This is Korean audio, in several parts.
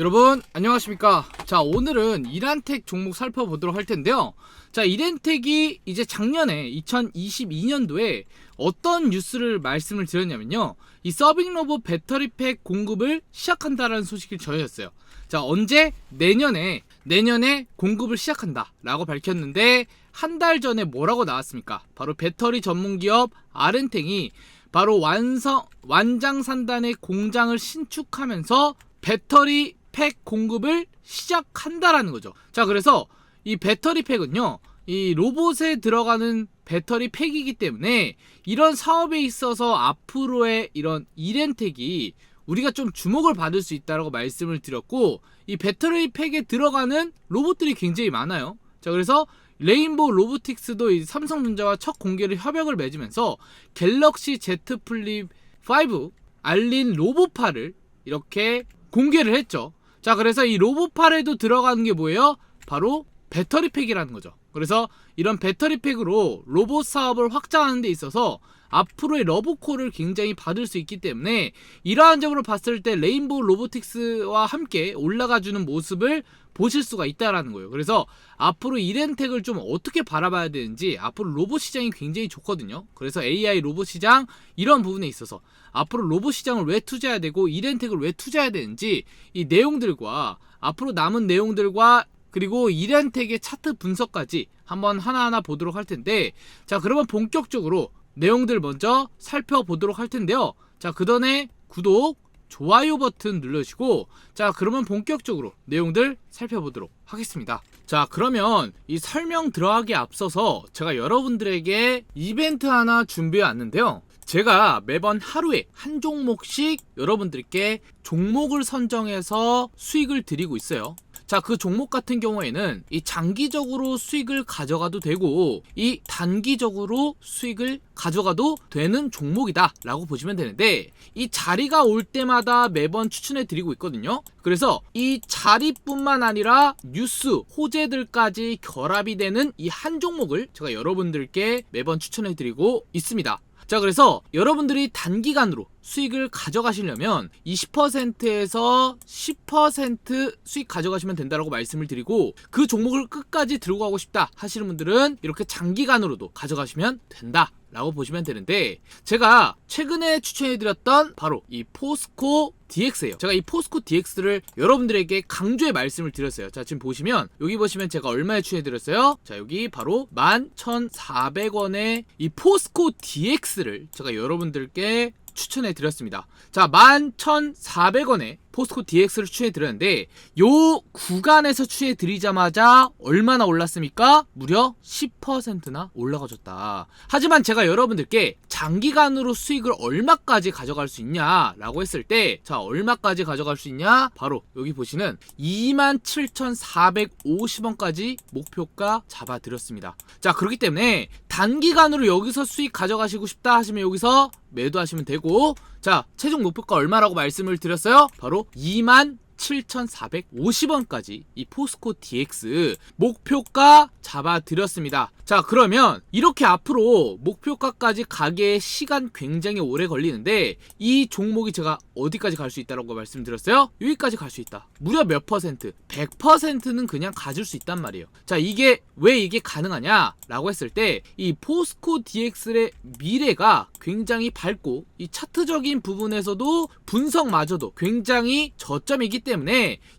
여러분 안녕하십니까? 자 오늘은 이란텍 종목 살펴보도록 할 텐데요. 자 이란텍이 이제 작년에 2022년도에 어떤 뉴스를 말씀을 드렸냐면요. 이 서빙 로봇 배터리팩 공급을 시작한다라는 소식을 전해졌어요. 자 언제? 내년에 내년에 공급을 시작한다 라고 밝혔는데 한 달 전에 뭐라고 나왔습니까? 바로 배터리 전문 기업 아렌텍이 바로 완성 완장 산단의 공장을 신축하면서 배터리 팩 공급을 시작한다라는 거죠. 자, 그래서 이 배터리 팩은요. 이 로봇에 들어가는 배터리 팩이기 때문에 이런 사업에 있어서 앞으로의 이런 이렌텍이 우리가 좀 주목을 받을 수 있다라고 말씀을 드렸고 이 배터리 팩에 들어가는 로봇들이 굉장히 많아요. 자, 그래서 레인보우 로보틱스도 이 삼성전자와 첫 공개를 협약을 맺으면서 갤럭시 Z 플립 5 알린 로보파를 이렇게 공개를 했죠. 자, 그래서 이 로보팔에도 들어가는 게 뭐예요? 바로 배터리 팩이라는 거죠. 그래서 이런 배터리 팩으로 로봇 사업을 확장하는 데 있어서 앞으로의 러브콜을 굉장히 받을 수 있기 때문에 이러한 점으로 봤을 때 레인보우 로보틱스와 함께 올라가주는 모습을 보실 수가 있다라는 거예요. 그래서 앞으로 이렌텍을 좀 어떻게 바라봐야 되는지 앞으로 로봇 시장이 굉장히 좋거든요. 그래서 AI 로봇 시장 이런 부분에 있어서 앞으로 로봇 시장을 왜 투자해야 되고 이렌텍을 왜 투자해야 되는지 이 내용들과 앞으로 남은 내용들과 그리고 이렌텍의 차트 분석까지 한번 하나하나 보도록 할 텐데 자 그러면 본격적으로 내용들 먼저 살펴보도록 할 텐데요. 자, 그 전에 구독, 좋아요 버튼 눌러주시고 자, 그러면 본격적으로 내용들 살펴보도록 하겠습니다. 자, 그러면 이 설명 들어가기 앞서서 제가 여러분들에게 이벤트 하나 준비해 왔는데요. 제가 매번 하루에 한 종목씩 여러분들께 종목을 선정해서 수익을 드리고 있어요. 자, 그 종목 같은 경우에는 이 장기적으로 수익을 가져가도 되고 이 단기적으로 수익을 가져가도 되는 종목이다 라고 보시면 되는데 이 자리가 올 때마다 매번 추천해 드리고 있거든요. 그래서 이 자리뿐만 아니라 뉴스, 호재들까지 결합이 되는 이 한 종목을 제가 여러분들께 매번 추천해 드리고 있습니다. 자, 그래서 여러분들이 단기간으로 수익을 가져가시려면 20%에서 10% 수익 가져가시면 된다라고 말씀을 드리고 그 종목을 끝까지 들고 가고 싶다 하시는 분들은 이렇게 장기간으로도 가져가시면 된다. 라고 보시면 되는데 제가 최근에 추천해드렸던 바로 이 포스코 DX예요. 제가 이 포스코 DX를 여러분들에게 강조의 말씀을 드렸어요. 자 지금 보시면 여기 보시면 제가 얼마에 추천해드렸어요? 자 여기 바로 11,400원의 이 포스코 DX를 제가 여러분들께 추천해 드렸습니다. 자, 11,400원에 포스코 DX를 추천해 드렸는데 요 구간에서 추천해 드리자마자 얼마나 올랐습니까? 무려 10%나 올라가졌다. 하지만 제가 여러분들께 장기간으로 수익을 얼마까지 가져갈 수 있냐라고 했을 때 자, 얼마까지 가져갈 수 있냐? 바로 여기 보시는 27,450원까지 목표가 잡아 드렸습니다. 자, 그렇기 때문에 단기간으로 여기서 수익 가져가시고 싶다 하시면 여기서 매도하시면 되고 자 최종 목표가 얼마라고 말씀을 드렸어요? 바로 2만 7,450원까지 이 포스코 DX 목표가 잡아드렸습니다. 자, 그러면 이렇게 앞으로 목표가까지 가기에 시간 굉장히 오래 걸리는데 이 종목이 제가 어디까지 갈 수 있다라고 말씀드렸어요? 여기까지 갈 수 있다. 무려 몇 퍼센트? 100%는 그냥 가질 수 있단 말이에요. 자, 이게 왜 이게 가능하냐? 라고 했을 때 이 포스코 DX의 미래가 굉장히 밝고 이 차트적인 부분에서도 분석마저도 굉장히 저점이기 때문에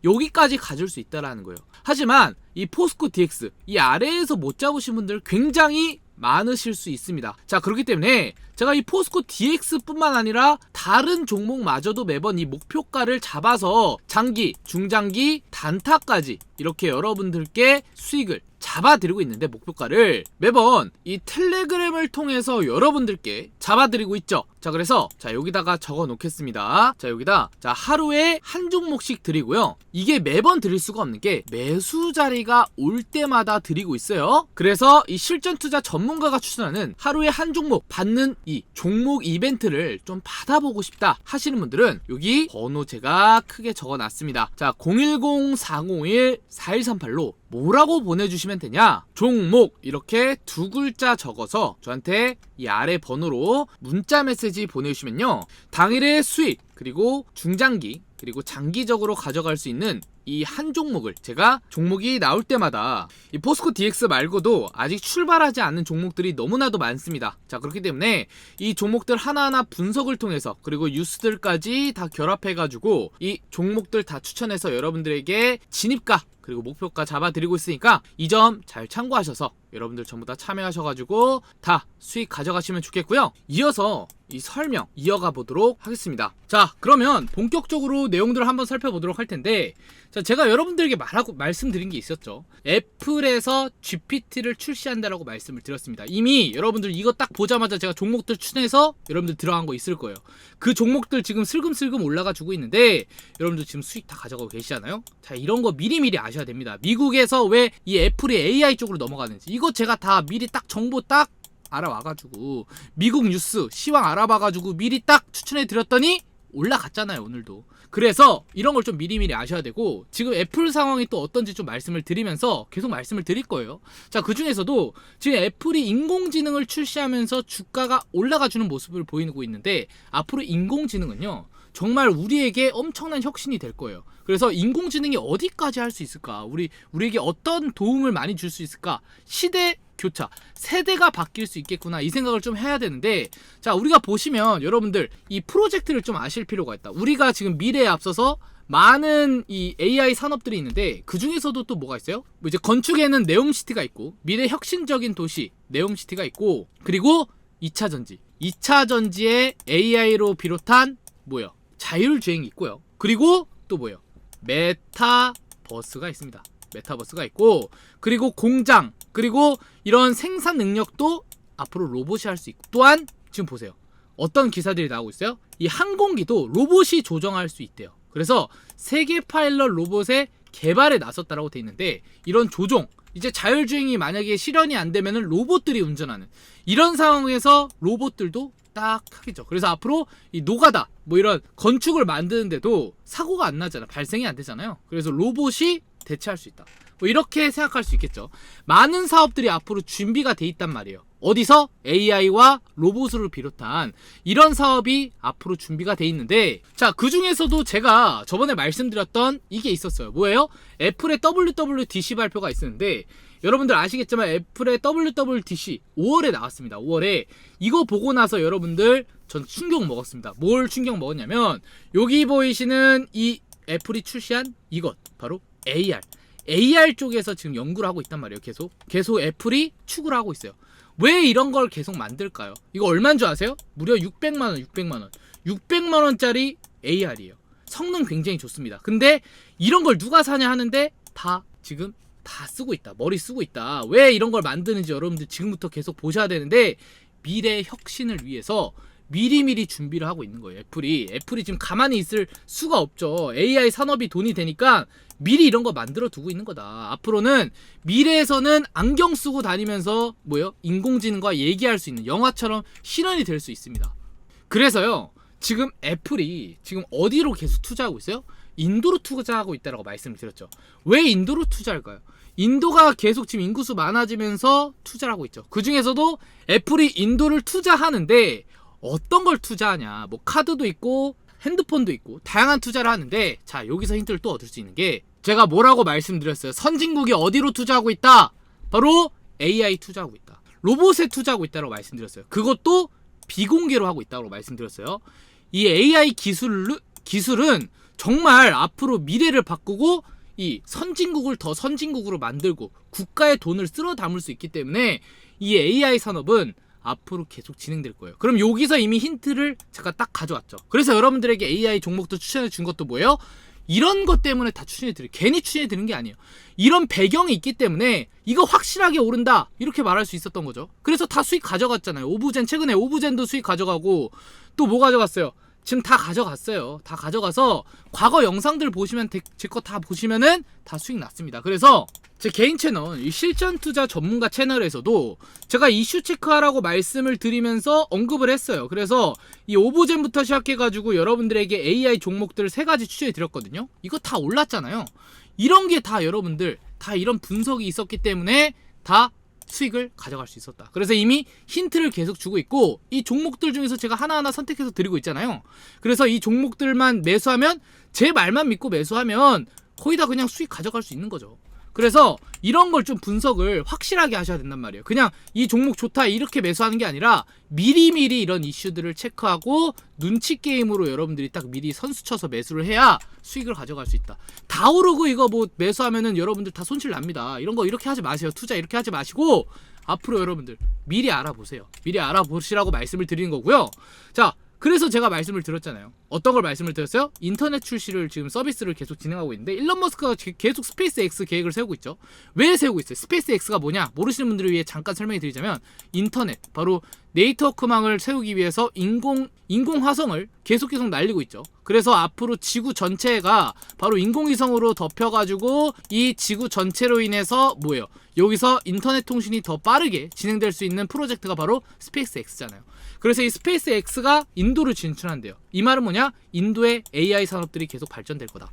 여기까지 가질 수 있다라는 거예요. 하지만 이 포스코 DX 이 아래에서 못 잡으신 분들 굉장히 많으실 수 있습니다. 자, 그렇기 때문에 제가 이 포스코 DX뿐만 아니라 다른 종목마저도 매번 이 목표가를 잡아서 장기, 중장기, 단타까지 이렇게 여러분들께 수익을 잡아드리고 있는데 목표가를 매번 이 텔레그램을 통해서 여러분들께 잡아드리고 있죠. 자 그래서 자 여기다가 적어 놓겠습니다. 자 여기다 자 하루에 한 종목씩 드리고요. 이게 매번 드릴 수가 없는 게 매수 자리가 올 때마다 드리고 있어요. 그래서 이 실전 투자 전문가가 추천하는 하루에 한 종목 받는 이 종목 이벤트를 좀 받아보고 싶다 하시는 분들은 여기 번호 제가 크게 적어 놨습니다. 자 010-401-4138로 뭐라고 보내주시면 되냐? 종목 이렇게 두 글자 적어서 저한테 이 아래 번호로 문자 메시지 보내주시면요. 당일의 수익, 그리고 중장기, 그리고 장기적으로 가져갈 수 있는 이 한 종목을 제가 종목이 나올 때마다 이 포스코 DX 말고도 아직 출발하지 않은 종목들이 너무나도 많습니다. 자, 그렇기 때문에 이 종목들 하나하나 분석을 통해서 그리고 뉴스들까지 다 결합해가지고 이 종목들 다 추천해서 여러분들에게 진입가 그리고 목표가 잡아드리고 있으니까 이 점 잘 참고하셔서 여러분들 전부 다 참여하셔가지고 다 수익 가져가시면 좋겠고요. 이어서 이 설명 이어가 보도록 하겠습니다. 자, 그러면 본격적으로 내용들을 한번 살펴보도록 할 텐데, 자, 제가 여러분들에게 말하고 말씀드린 게 있었죠. 애플에서 GPT를 출시한다라고 말씀을 드렸습니다. 이미 여러분들 이거 딱 보자마자 제가 종목들 추천해서 여러분들 들어간 거 있을 거예요. 그 종목들 지금 슬금슬금 올라가 주고 있는데 여러분들 지금 수익 다 가져가고 계시잖아요. 자, 이런 거 미리미리 아셔야 됩니다. 미국에서 왜 이 애플이 AI 쪽으로 넘어가는지 이거 제가 다 미리 딱 정보 딱 알아와가지고 미국 뉴스 시황 알아봐가지고 미리 딱 추천해 드렸더니 올라갔잖아요 오늘도 그래서 이런 걸 좀 미리미리 아셔야 되고 지금 애플 상황이 또 어떤지 좀 말씀을 드리면서 계속 말씀을 드릴 거예요 자 그 중에서도 지금 애플이 인공지능을 출시하면서 주가가 올라가 주는 모습을 보이고 있는데 앞으로 인공지능은요 정말 우리에게 엄청난 혁신이 될 거예요. 그래서 인공지능이 어디까지 할 수 있을까? 우리 우리에게 어떤 도움을 많이 줄 수 있을까? 시대 교차, 세대가 바뀔 수 있겠구나 이 생각을 좀 해야 되는데 자 우리가 보시면 여러분들 이 프로젝트를 좀 아실 필요가 있다. 우리가 지금 미래에 앞서서 많은 이 AI 산업들이 있는데 그 중에서도 또 뭐가 있어요? 뭐 이제 건축에는 네옴시티가 있고 미래 혁신적인 도시 네옴시티가 있고 그리고 2차 전지, 2차 전지의 AI로 비롯한 뭐요? 자율주행이 있고요. 그리고 또 뭐요? 메타버스가 있습니다. 메타버스가 있고 그리고 공장 그리고 이런 생산 능력도 앞으로 로봇이 할 수 있고 또한 지금 보세요. 어떤 기사들이 나오고 있어요? 이 항공기도 로봇이 조정할 수 있대요. 그래서 세계 파일럿 로봇의 개발에 나섰다라고 돼 있는데 이런 조종 이제 자율주행이 만약에 실현이 안 되면은 로봇들이 운전하는 이런 상황에서 로봇들도 딱 하겠죠. 그래서 앞으로 이 노가다 뭐 이런 건축을 만드는데도 사고가 안 나잖아. 발생이 안 되잖아요. 그래서 로봇이 대체할 수 있다. 뭐 이렇게 생각할 수 있겠죠. 많은 사업들이 앞으로 준비가 돼 있단 말이에요. 어디서 AI와 로봇을 비롯한 이런 사업이 앞으로 준비가 돼 있는데 자, 그 중에서도 제가 저번에 말씀드렸던 이게 있었어요. 뭐예요? 애플의 WWDC 발표가 있었는데 여러분들 아시겠지만 애플의 WWDC 5월에 나왔습니다. 5월에 이거 보고 나서 여러분들 전 충격 먹었습니다. 뭘 충격 먹었냐면 여기 보이시는 이 애플이 출시한 이것 바로 AR. AR 쪽에서 지금 연구를 하고 있단 말이에요. 계속 계속 애플이 추구를 하고 있어요. 왜 이런 걸 계속 만들까요? 이거 얼마인 줄 아세요? 무려 600만 원, 600만 원. 600만 원짜리 AR이에요. 성능 굉장히 좋습니다. 근데 이런 걸 누가 사냐 하는데 다 지금 다 쓰고 있다. 머리 쓰고 있다. 왜 이런 걸 만드는지 여러분들 지금부터 계속 보셔야 되는데 미래 혁신을 위해서 미리미리 준비를 하고 있는 거예요. 애플이 애플이 지금 가만히 있을 수가 없죠. AI 산업이 돈이 되니까 미리 이런 거 만들어 두고 있는 거다. 앞으로는 미래에서는 안경 쓰고 다니면서 뭐요? 인공지능과 얘기할 수 있는 영화처럼 실현이 될 수 있습니다. 그래서요. 지금 애플이 지금 어디로 계속 투자하고 있어요? 인도로 투자하고 있다라고 말씀을 드렸죠. 왜 인도로 투자할까요? 인도가 계속 지금 인구수 많아지면서 투자를 하고 있죠. 그 중에서도 애플이 인도를 투자하는데 어떤 걸 투자하냐. 뭐 카드도 있고 핸드폰도 있고 다양한 투자를 하는데 자 여기서 힌트를 또 얻을 수 있는 게 제가 뭐라고 말씀드렸어요. 선진국이 어디로 투자하고 있다. 바로 AI 투자하고 있다. 로봇에 투자하고 있다고 말씀드렸어요. 그것도 비공개로 하고 있다고 말씀드렸어요. 이 AI 기술 기술은 정말 앞으로 미래를 바꾸고 이 선진국을 더 선진국으로 만들고 국가의 돈을 쓸어 담을 수 있기 때문에 이 AI 산업은 앞으로 계속 진행될 거예요. 그럼 여기서 이미 힌트를 제가 딱 가져왔죠. 그래서 여러분들에게 AI 종목도 추천해 준 것도 뭐예요? 이런 것 때문에 다 추천해 드려요. 괜히 추천해 드는 게 아니에요. 이런 배경이 있기 때문에 이거 확실하게 오른다. 이렇게 말할 수 있었던 거죠. 그래서 다 수익 가져갔잖아요. 오브젠 최근에 오브젠도 수익 가져가고 또 뭐 가져갔어요? 지금 다 가져갔어요. 다 가져가서 과거 영상들 보시면 제 거 다 보시면은 다 수익 났습니다. 그래서 제 개인 채널 이 실전 투자 전문가 채널에서도 제가 이슈 체크하라고 말씀을 드리면서 언급을 했어요. 그래서 이 오브젠부터 시작해가지고 여러분들에게 AI 종목들 세 가지 추천해 드렸거든요. 이거 다 올랐잖아요. 이런 게 다 여러분들 다 이런 분석이 있었기 때문에 다 수익을 가져갈 수 있었다. 그래서 이미 힌트를 계속 주고 있고 이 종목들 중에서 제가 하나하나 선택해서 드리고 있잖아요. 그래서 이 종목들만 매수하면 제 말만 믿고 매수하면 거의 다 그냥 수익 가져갈 수 있는 거죠. 그래서 이런 걸 좀 분석을 확실하게 하셔야 된단 말이에요. 그냥 이 종목 좋다 이렇게 매수하는 게 아니라 미리미리 이런 이슈들을 체크하고 눈치 게임으로 여러분들이 딱 미리 선수 쳐서 매수를 해야 수익을 가져갈 수 있다. 다 오르고 이거 뭐 매수하면은 여러분들 다 손실 납니다. 이런 거 이렇게 하지 마세요. 투자 이렇게 하지 마시고 앞으로 여러분들 미리 알아보세요. 미리 알아보시라고 말씀을 드리는 거고요. 자, 그래서 제가 말씀을 드렸잖아요. 어떤 걸 말씀을 드렸어요? 인터넷 출시를 지금 서비스를 계속 진행하고 있는데 일론 머스크가 지- 계속 스페이스 X 계획을 세우고 있죠. 왜 세우고 있어요? 스페이스 X가 뭐냐? 모르시는 분들을 위해 잠깐 설명해 드리자면 인터넷 바로 네이트워크망을 세우기 위해서 인공 인공 화성을 계속 계속 날리고 있죠. 그래서 앞으로 지구 전체가 바로 인공위성으로 덮여가지고 이 지구 전체로 인해서 뭐예요? 여기서 인터넷 통신이 더 빠르게 진행될 수 있는 프로젝트가 바로 스페이스 X잖아요. 그래서 이 스페이스 X가 인도를 진출한대요. 이 말은 뭐냐? 인도의 AI 산업들이 계속 발전될 거다.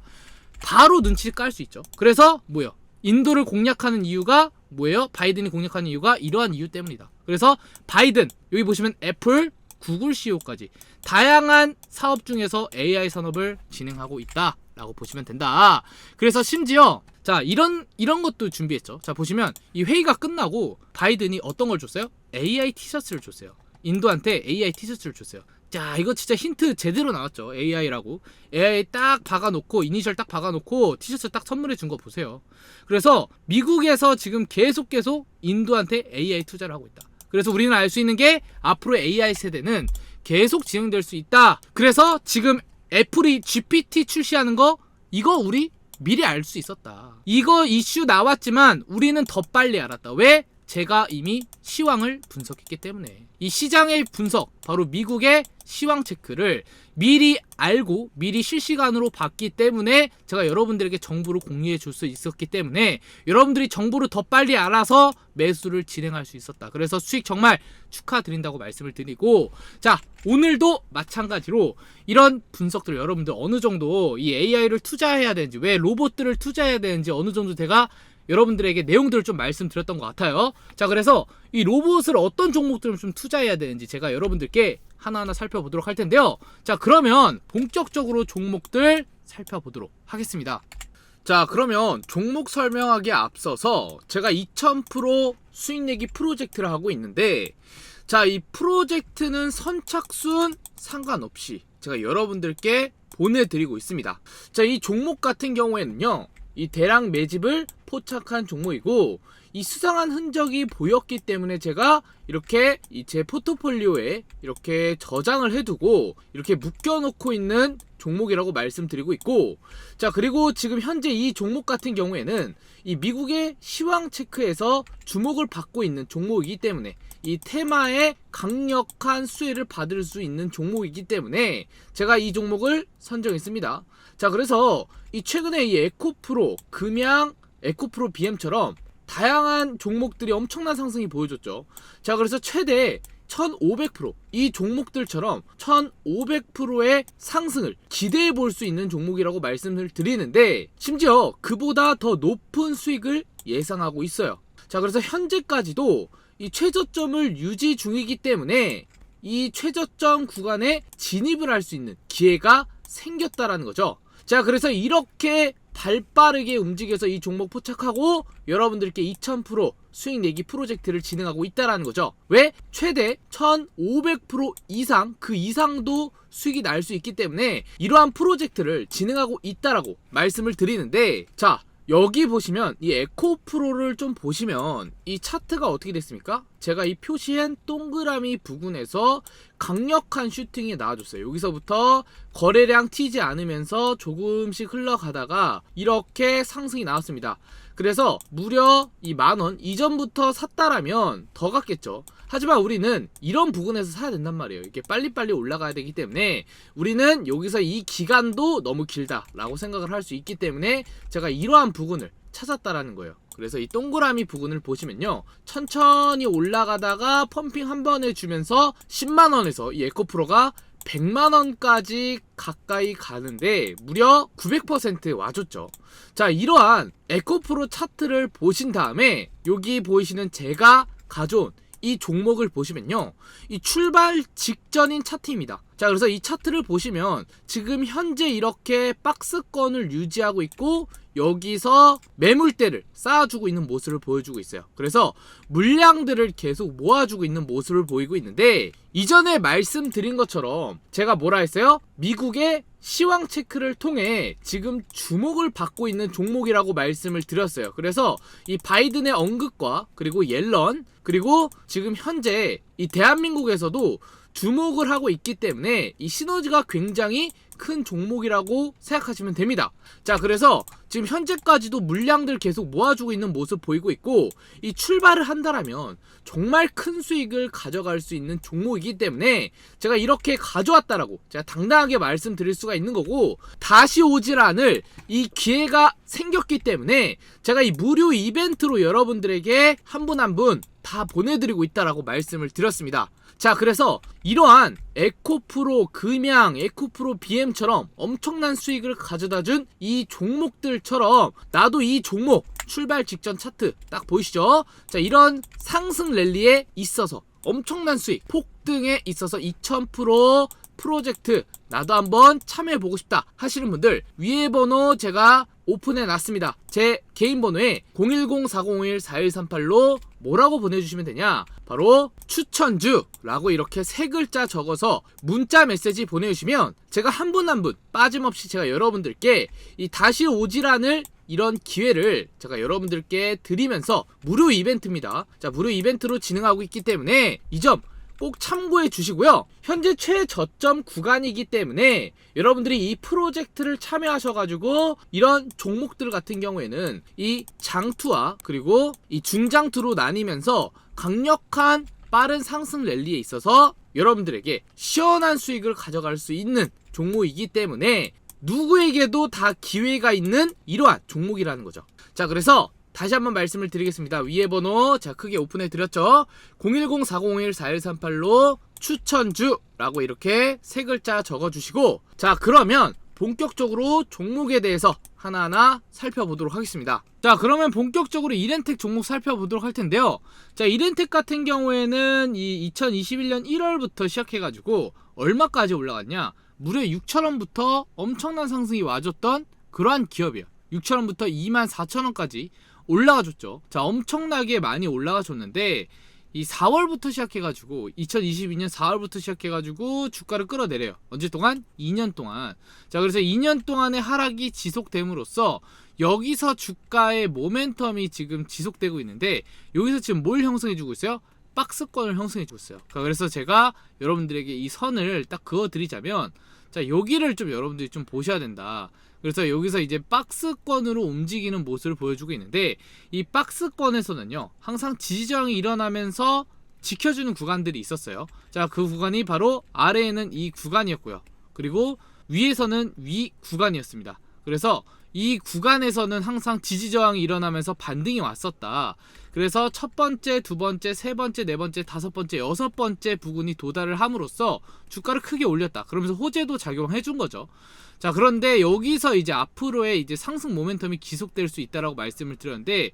바로 눈치 깔 수 있죠. 그래서 뭐예요? 인도를 공략하는 이유가 뭐예요? 바이든이 공략하는 이유가 이러한 이유 때문이다. 그래서 바이든 여기 보시면 애플, 구글 CEO까지 다양한 사업 중에서 AI 산업을 진행하고 있다라고 보시면 된다. 그래서 심지어 자 이런 이런 것도 준비했죠. 자 보시면 이 회의가 끝나고 바이든이 어떤 걸 줬어요? AI 티셔츠를 줬어요. 인도한테 AI 티셔츠를 줬어요. 자 이거 진짜 힌트 제대로 나왔죠 AI라고. AI 딱 박아놓고 이니셜 딱 박아놓고 티셔츠 딱 선물해 준 거 보세요. 그래서 미국에서 지금 계속 계속 인도한테 AI 투자를 하고 있다. 그래서 우리는 알 수 있는 게 앞으로 AI 세대는 계속 진행될 수 있다. 그래서 지금 애플이 GPT 출시하는 거 이거 우리 미리 알 수 있었다. 이거 이슈 나왔지만 우리는 더 빨리 알았다. 왜? 제가 이미 시황을 분석했기 때문에 이 시장의 분석 바로 미국의 시황 체크를 미리 알고 미리 실시간으로 봤기 때문에 제가 여러분들에게 정보를 공유해 줄 수 있었기 때문에 여러분들이 정보를 더 빨리 알아서 매수를 진행할 수 있었다. 그래서 수익 정말 축하드린다고 말씀을 드리고 자 오늘도 마찬가지로 이런 분석들 여러분들 어느 정도 이 AI를 투자해야 되는지 왜 로봇들을 투자해야 되는지 어느 정도 제가 여러분들에게 내용들을 좀 말씀드렸던 것 같아요. 자, 그래서 이 로봇을 어떤 종목들을 좀 투자해야 되는지 제가 여러분들께 하나하나 살펴보도록 할 텐데요. 자, 그러면 본격적으로 종목들 살펴보도록 하겠습니다. 자, 그러면 종목 설명하기에 앞서서 제가 2000% 수익 내기 프로젝트를 하고 있는데 자, 이 프로젝트는 선착순 상관없이 제가 여러분들께 보내드리고 있습니다. 자, 이 종목 같은 경우에는요, 이 대량 매집을 포착한 종목이고, 이 수상한 흔적이 보였기 때문에 제가 이렇게 이 제 포트폴리오에 이렇게 저장을 해두고 이렇게 묶여놓고 있는 종목이라고 말씀드리고 있고, 자, 그리고 지금 현재 이 종목 같은 경우에는 이 미국의 시황 체크에서 주목을 받고 있는 종목이기 때문에 이 테마에 강력한 수혜를 받을 수 있는 종목이기 때문에 제가 이 종목을 선정했습니다. 자, 그래서 이 최근에 이 에코프로, 금양, 에코프로 BM처럼 다양한 종목들이 엄청난 상승이 보여줬죠. 자, 그래서 최대 1500%이 종목들처럼 1500%의 상승을 기대해 볼 수 있는 종목이라고 말씀을 드리는데 심지어 그보다 더 높은 수익을 예상하고 있어요. 자, 그래서 현재까지도 이 최저점을 유지 중이기 때문에 이 최저점 구간에 진입을 할 수 있는 기회가 생겼다라는 거죠. 자, 그래서 이렇게 발빠르게 움직여서 이 종목 포착하고 여러분들께 2000% 수익 내기 프로젝트를 진행하고 있다라는 거죠. 왜? 최대 1500% 이상 그 이상도 수익이 날 수 있기 때문에 이러한 프로젝트를 진행하고 있다라고 말씀을 드리는데 자, 여기 보시면 이 에코 프로를 좀 보시면 이 차트가 어떻게 됐습니까? 제가 이 표시한 동그라미 부근에서 강력한 슈팅이 나와줬어요. 여기서부터 거래량 튀지 않으면서 조금씩 흘러가다가 이렇게 상승이 나왔습니다. 그래서 무려 이 만원 이전부터 샀다라면 더 갔겠죠. 하지만 우리는 이런 부근에서 사야 된단 말이에요. 이게 빨리빨리 올라가야 되기 때문에 우리는 여기서 이 기간도 너무 길다라고 생각을 할 수 있기 때문에 제가 이러한 부근을 찾았다라는 거예요. 그래서 이 동그라미 부근을 보시면요. 천천히 올라가다가 펌핑 한 번 해주면서 10만원에서 이 에코프로가 100만 원까지 가까이 가는데 무려 900% 와줬죠. 자, 이러한 에코프로 차트를 보신 다음에 여기 보이시는 제가 가져온 이 종목을 보시면요. 이 출발 직전인 차트입니다. 자, 그래서 이 차트를 보시면 지금 현재 이렇게 박스권을 유지하고 있고 여기서 매물대를 쌓아주고 있는 모습을 보여주고 있어요. 그래서 물량들을 계속 모아주고 있는 모습을 보이고 있는데 이전에 말씀드린 것처럼 제가 뭐라 했어요? 미국의 시황 체크를 통해 지금 주목을 받고 있는 종목이라고 말씀을 드렸어요. 그래서 이 바이든의 언급과 그리고 옐런 그리고 지금 현재 이 대한민국에서도 주목을 하고 있기 때문에 이 시너지가 굉장히 큰 종목이라고 생각하시면 됩니다. 자, 그래서 지금 현재까지도 물량들 계속 모아주고 있는 모습 보이고 있고 이 출발을 한다라면 정말 큰 수익을 가져갈 수 있는 종목이기 때문에 제가 이렇게 가져왔다라고 제가 당당하게 말씀드릴 수가 있는 거고 다시 오질 않을 이 기회가 생겼기 때문에 제가 이 무료 이벤트로 여러분들에게 한 분 한분 다 보내드리고 있다라고 말씀을 드렸습니다. 자, 그래서 이러한 에코프로 금양, 에코프로 BM처럼 엄청난 수익을 가져다 준 이 종목들처럼 나도 이 종목 출발 직전 차트 딱 보이시죠? 자, 이런 상승 랠리에 있어서 엄청난 수익, 폭등에 있어서 2000% 프로젝트 나도 한번 참여해 보고 싶다 하시는 분들 위에 번호 제가 오픈해 놨습니다. 제 개인 번호에 010-401-4138로 뭐라고 보내주시면 되냐? 바로 추천주라고 이렇게 세 글자 적어서 문자 메시지 보내주시면 제가 한 분 한분 빠짐없이 제가 여러분들께 이 다시 오질 않을 이런 기회를 제가 여러분들께 드리면서 무료 이벤트입니다. 자, 무료 이벤트로 진행하고 있기 때문에 이 점 꼭 참고해 주시고요. 현재 최저점 구간이기 때문에 여러분들이 이 프로젝트를 참여하셔가지고 이런 종목들 같은 경우에는 이 장투와 그리고 이 중장투로 나뉘면서 강력한 빠른 상승 랠리에 있어서 여러분들에게 시원한 수익을 가져갈 수 있는 종목이기 때문에 누구에게도 다 기회가 있는 이러한 종목이라는 거죠. 자, 그래서 다시 한번 말씀을 드리겠습니다. 위에 번호 자 크게 오픈해 드렸죠. 010-401-4138로 추천주라고 이렇게 세 글자 적어 주시고 자, 그러면 본격적으로 종목에 대해서 하나하나 살펴보도록 하겠습니다. 자, 그러면 본격적으로 이렌텍 종목 살펴보도록 할 텐데요. 자, 이렌텍 같은 경우에는 이 2021년 1월부터 시작해가지고 얼마까지 올라갔냐? 무려 6천원부터 엄청난 상승이 와줬던 그러한 기업이에요. 6천원부터 2만 4천원까지 올라가 줬죠. 자, 엄청나게 많이 올라가 줬는데 이 4월부터 시작해가지고 2022년 4월부터 시작해가지고 주가를 끌어내려요. 언제 동안? 2년 동안. 자, 그래서 2년 동안의 하락이 지속됨으로써 여기서 주가의 모멘텀이 지금 지속되고 있는데 여기서 지금 뭘 형성해주고 있어요? 박스권을 형성해주고 있어요. 자, 그래서 제가 여러분들에게 이 선을 딱 그어드리자면 자 여기를 좀 여러분들이 좀 보셔야 된다. 그래서 여기서 이제 박스권으로 움직이는 모습을 보여주고 있는데 이 박스권에서는요 항상 지지저항이 일어나면서 지켜주는 구간들이 있었어요. 자 그 구간이 바로 아래에는 이 구간이었고요. 그리고 위에서는 위 구간이었습니다. 그래서 이 구간에서는 항상 지지 저항이 일어나면서 반등이 왔었다. 그래서 첫 번째, 두 번째, 세 번째, 네 번째, 다섯 번째, 여섯 번째 부근이 도달을 함으로써 주가를 크게 올렸다. 그러면서 호재도 작용해 준 거죠. 자, 그런데 여기서 이제 앞으로의 이제 상승 모멘텀이 지속될 수 있다라고 말씀을 드렸는데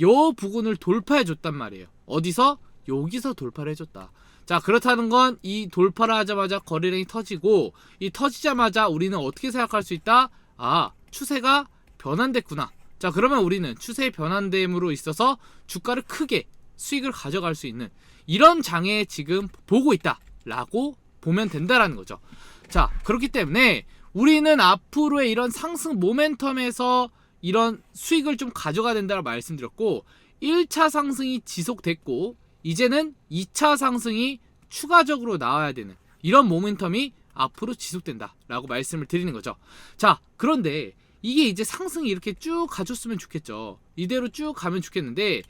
요 부분을 돌파해 줬단 말이에요. 어디서? 여기서 돌파를 해 줬다. 자 그렇다는 건 이 돌파를 하자마자 거래량이 터지고 이 터지자마자 우리는 어떻게 생각할 수 있다? 아 추세가 변환됐구나. 자 그러면 우리는 추세 변환됨으로 있어서 주가를 크게 수익을 가져갈 수 있는 이런 장에 지금 보고 있다라고 보면 된다라는 거죠. 자 그렇기 때문에 우리는 앞으로의 이런 상승 모멘텀에서 이런 수익을 좀 가져가야 된다고 말씀드렸고 1차 상승이 지속됐고 이제는 2차 상승이 추가적으로 나와야 되는 이런 모멘텀이 앞으로 지속된다라고 말씀을 드리는 거죠. 자, 그런데 이게 이제 상승이 이렇게 쭉 가줬으면 좋겠죠. 이대로 쭉 가면 좋겠는데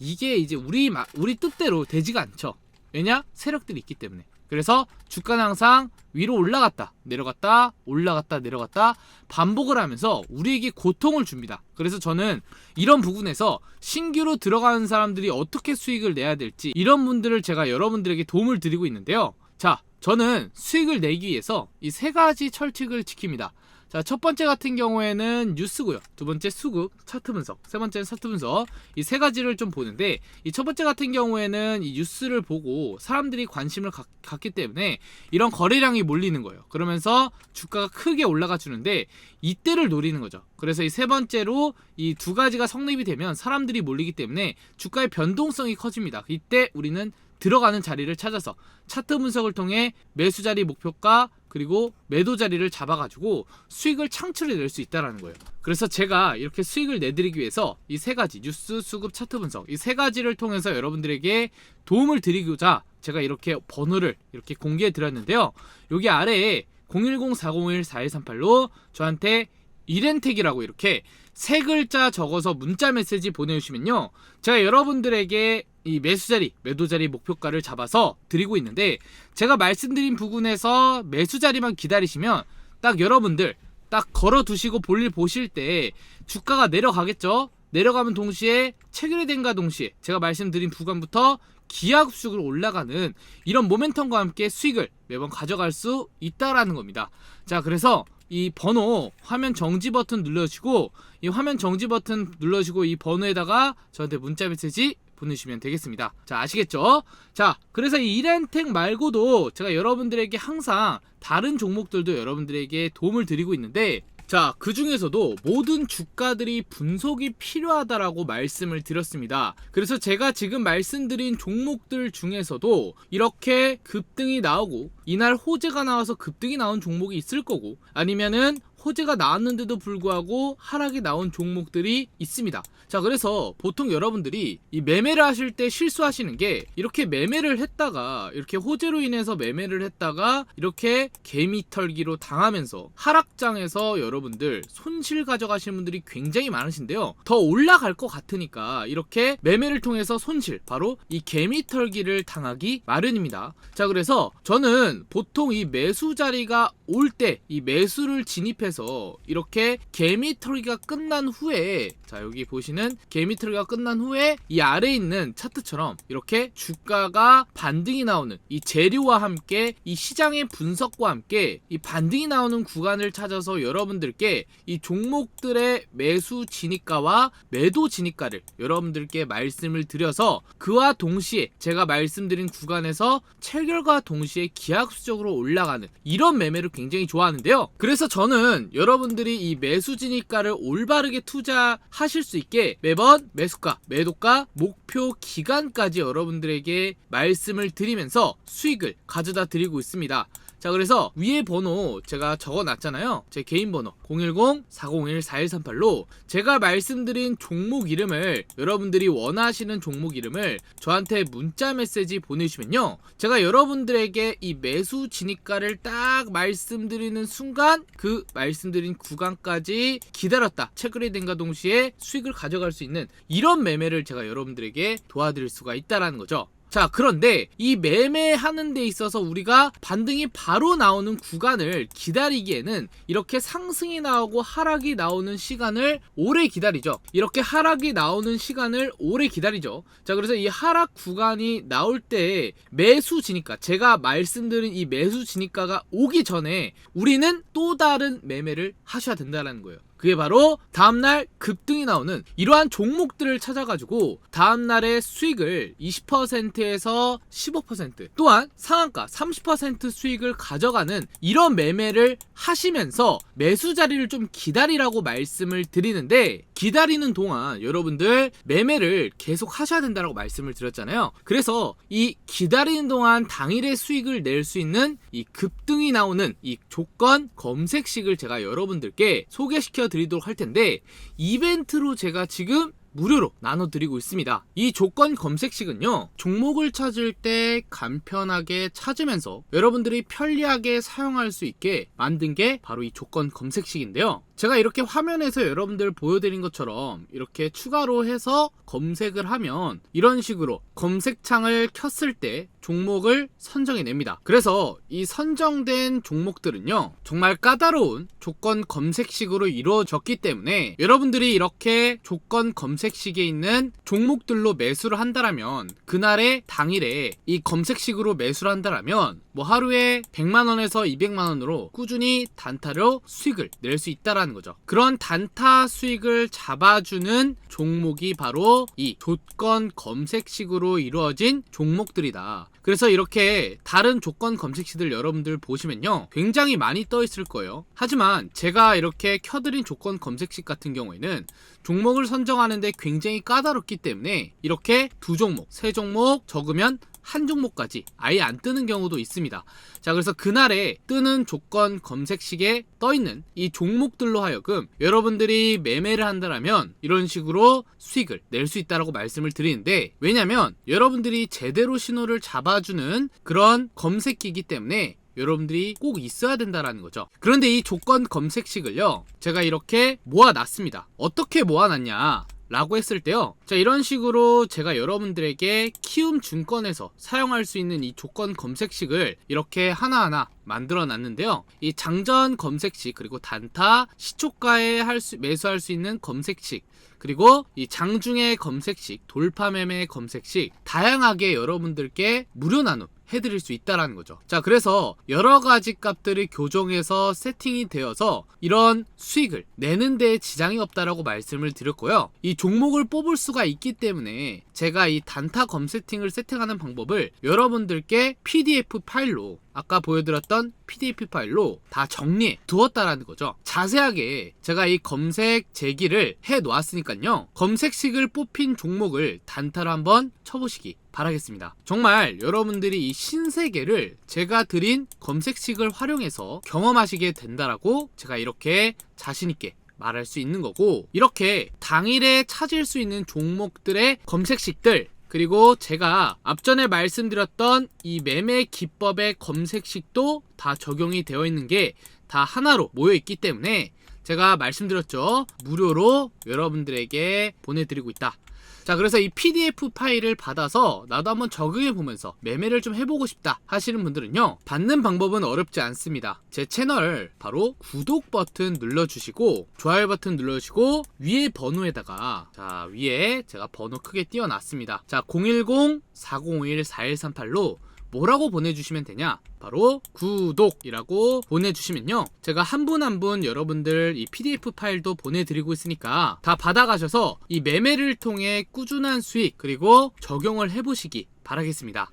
이게 이제 우리 마, 우리 뜻대로 되지가 않죠. 왜냐? 세력들이 있기 때문에. 그래서 주가는 항상 위로 올라갔다 내려갔다 올라갔다 내려갔다 반복을 하면서 우리에게 고통을 줍니다. 그래서 저는 이런 부분에서 신규로 들어가는 사람들이 어떻게 수익을 내야 될지 이런 분들을 제가 여러분들에게 도움을 드리고 있는데요. 자, 저는 수익을 내기 위해서 이 세 가지 철칙을 지킵니다. 자, 첫 번째 같은 경우에는 뉴스고요. 두 번째 수급, 차트 분석, 세 번째는 차트 분석. 이 세 가지를 좀 보는데 이 첫 번째 같은 경우에는 이 뉴스를 보고 사람들이 관심을 갖, 갖기 때문에 이런 거래량이 몰리는 거예요. 그러면서 주가가 크게 올라가 주는데 이때를 노리는 거죠. 그래서 이 세 번째로 이 두 가지가 성립이 되면 사람들이 몰리기 때문에 주가의 변동성이 커집니다. 이때 우리는 들어가는 자리를 찾아서 차트 분석을 통해 매수 자리 목표가 그리고 매도 자리를 잡아가지고 수익을 창출해 낼 수 있다라는 거예요. 그래서 제가 이렇게 수익을 내드리기 위해서 이 세 가지 뉴스, 수급, 차트 분석 이 세 가지를 통해서 여러분들에게 도움을 드리고자 제가 이렇게 번호를 이렇게 공개해 드렸는데요. 여기 아래에 010-401-4138로 저한테 이렌텍이라고 이렇게 세 글자 적어서 문자 메시지 보내주시면요. 제가 여러분들에게 이 매수 자리, 매도 자리 목표가를 잡아서 드리고 있는데 제가 말씀드린 부분에서 매수 자리만 기다리시면 딱 여러분들 딱 걸어 두시고 볼일 보실 때 주가가 내려가겠죠. 내려가면 동시에 체결이 된과 동시에 제가 말씀드린 구간부터 기하급수적으로 올라가는 이런 모멘텀과 함께 수익을 매번 가져갈 수 있다라는 겁니다. 자, 그래서 이 번호 화면 정지 버튼 눌러주시고 이 화면 정지 버튼 눌러주시고 이 번호에다가 저한테 문자 메시지 보내주시면 되겠습니다. 자 아시겠죠? 자 그래서 이 이렌텍 말고도 제가 여러분들에게 항상 다른 종목들도 여러분들에게 도움을 드리고 있는데 자, 그 중에서도 모든 주가들이 분석이 필요하다라고 말씀을 드렸습니다. 그래서 제가 지금 말씀드린 종목들 중에서도 이렇게 급등이 나오고 이날 호재가 나와서 급등이 나온 종목이 있을 거고 아니면은 호재가 나왔는데도 불구하고 하락이 나온 종목들이 있습니다. 자, 그래서 보통 여러분들이 이 매매를 하실 때 실수하시는 게 이렇게 매매를 했다가 이렇게 호재로 인해서 매매를 했다가 이렇게 개미 털기로 당하면서 하락장에서 여러분들 손실 가져가시는 분들이 굉장히 많으신데요. 더 올라갈 것 같으니까 이렇게 매매를 통해서 손실, 바로 이 개미 털기를 당하기 마련입니다. 자, 그래서 저는 보통 이 매수 자리가 올 때 이 매수를 진입해서 이렇게 개미 털기가 끝난 후에 자 여기 보시는 개미 털기가 끝난 후에 이 아래에 있는 차트처럼 이렇게 주가가 반등이 나오는 이 재료와 함께 이 시장의 분석과 함께 이 반등이 나오는 구간을 찾아서 여러분들께 이 종목들의 매수 진입가와 매도 진입가를 여러분들께 말씀을 드려서 그와 동시에 제가 말씀드린 구간에서 체결과 동시에 기하급수적으로 올라가는 이런 매매를 굉장히 좋아하는데요. 그래서 저는 여러분들이 이 매수 진입가를 올바르게 투자하실 수 있게 매번 매수가, 매도가, 목표 기간까지 여러분들에게 말씀을 드리면서 수익을 가져다 드리고 있습니다. 자 그래서 위에 번호 제가 적어놨잖아요. 제 개인 번호. 010-401-4138로 제가 말씀드린 종목 이름을 여러분들이 원하시는 종목 이름을 저한테 문자 메시지 보내주시면요. 제가 여러분들에게 이 매수 진입가를 딱 말씀드리는 순간 그 말씀드린 구간까지 기다렸다. 체크레이 된과 동시에 수익을 가져갈 수 있는 이런 매매를 제가 여러분들에게 도와드릴 수가 있다라는 거죠 자, 그런데 이 매매하는 데 있어서 우리가 반등이 바로 나오는 구간을 기다리기에는 이렇게 상승이 나오고 하락이 나오는 시간을 오래 기다리죠. 이렇게 하락이 나오는 시간을 오래 기다리죠. 자, 그래서 이 하락 구간이 나올 때 매수 진입가, 제가 말씀드린 이 매수 진입가가 오기 전에 우리는 또 다른 매매를 하셔야 된다는 거예요. 그게 바로 다음날 급등이 나오는 이러한 종목들을 찾아가지고 다음날의 수익을 20%에서 15% 또한 상한가 30% 수익을 가져가는 이런 매매를 하시면서 매수 자리를 좀 기다리라고 말씀을 드리는데 기다리는 동안 여러분들 매매를 계속 하셔야 된다고 말씀을 드렸잖아요. 그래서 이 기다리는 동안 당일의 수익을 낼 수 있는 이 급등이 나오는 이 조건 검색식을 제가 여러분들께 소개시켜 드리도록 할 텐데 이벤트로 제가 지금 무료로 나눠드리고 있습니다. 이 조건 검색식은요, 종목을 찾을 때 간편하게 찾으면서 여러분들이 편리하게 사용할 수 있게 만든 게 바로 이 조건 검색식인데요. 제가 이렇게 화면에서 여러분들 보여드린 것처럼 이렇게 추가로 해서 검색을 하면 이런 식으로 검색창을 켰을 때 종목을 선정해냅니다. 그래서 이 선정된 종목들은요, 정말 까다로운 조건 검색식으로 이루어졌기 때문에 여러분들이 이렇게 조건 검색식에 있는 종목들로 매수를 한다라면 그날의 당일에 이 검색식으로 매수를 한다라면 뭐 하루에 100만원에서 200만원으로 꾸준히 단타로 수익을 낼 수 있다라는 거죠. 그런 단타 수익을 잡아주는 종목이 바로 이 조건 검색식으로 이루어진 종목들이다. 그래서 이렇게 다른 조건 검색식들 여러분들 보시면요. 굉장히 많이 떠 있을 거예요. 하지만 제가 이렇게 켜드린 조건 검색식 같은 경우에는 종목을 선정하는데 굉장히 까다롭기 때문에 이렇게 두 종목, 세 종목 적으면 한 종목까지 아예 안 뜨는 경우도 있습니다. 자, 그래서 그날에 뜨는 조건 검색식에 떠 있는 이 종목들로 하여금 여러분들이 매매를 한다면 이런 식으로 수익을 낼 수 있다라고 말씀을 드리는데 왜냐면 여러분들이 제대로 신호를 잡아주는 그런 검색기이기 때문에 여러분들이 꼭 있어야 된다라는 거죠. 그런데 이 조건 검색식을요, 제가 이렇게 모아놨습니다. 어떻게 모아놨냐? 라고 했을 때요. 자, 이런 식으로 제가 여러분들에게 키움 증권에서 사용할 수 있는 이 조건 검색식을 이렇게 하나하나 만들어 놨는데요. 이 장전 검색식, 그리고 단타, 시초가에 할 수, 매수할 수 있는 검색식, 그리고 이 장중의 검색식, 돌파 매매 검색식, 다양하게 여러분들께 무료 나눔 해드릴 수 있다라는 거죠. 자, 그래서 여러 가지 값들을 교정해서 세팅이 되어서 이런 수익을 내는 데 지장이 없다라고 말씀을 드렸고요. 이 종목을 뽑을 수가 있기 때문에 제가 이 단타 검 세팅을 세팅하는 방법을 여러분들께 PDF 파일로 아까 보여드렸던 PDF 파일로 다 정리해 두었다라는 거죠. 자세하게 제가 이 검색 제기를 해 놓았으니까요. 검색식을 뽑힌 종목을 단타로 한번 쳐보시기 바라겠습니다. 정말 여러분들이 이 신세계를 제가 드린 검색식을 활용해서 경험하시게 된다라고 제가 이렇게 자신있게 말할 수 있는 거고 이렇게 당일에 찾을 수 있는 종목들의 검색식들 그리고 제가 앞전에 말씀드렸던 이 매매 기법의 검색식도 다 적용이 되어 있는 게 다 하나로 모여 있기 때문에 제가 말씀드렸죠. 무료로 여러분들에게 보내드리고 있다. 자, 그래서 이 PDF 파일을 받아서 나도 한번 적용해 보면서 매매를 좀 해보고 싶다 하시는 분들은요, 받는 방법은 어렵지 않습니다. 제 채널 바로 구독 버튼 눌러주시고, 좋아요 버튼 눌러주시고, 위에 번호에다가, 자, 위에 제가 번호 크게 띄워놨습니다. 자, 010-4051-4138로 뭐라고 보내주시면 되냐? 바로 구독이라고 보내주시면요. 제가 한 분 한 분 여러분들 이 PDF 파일도 보내드리고 있으니까 다 받아가셔서 이 매매를 통해 꾸준한 수익 그리고 적용을 해보시기 바라겠습니다.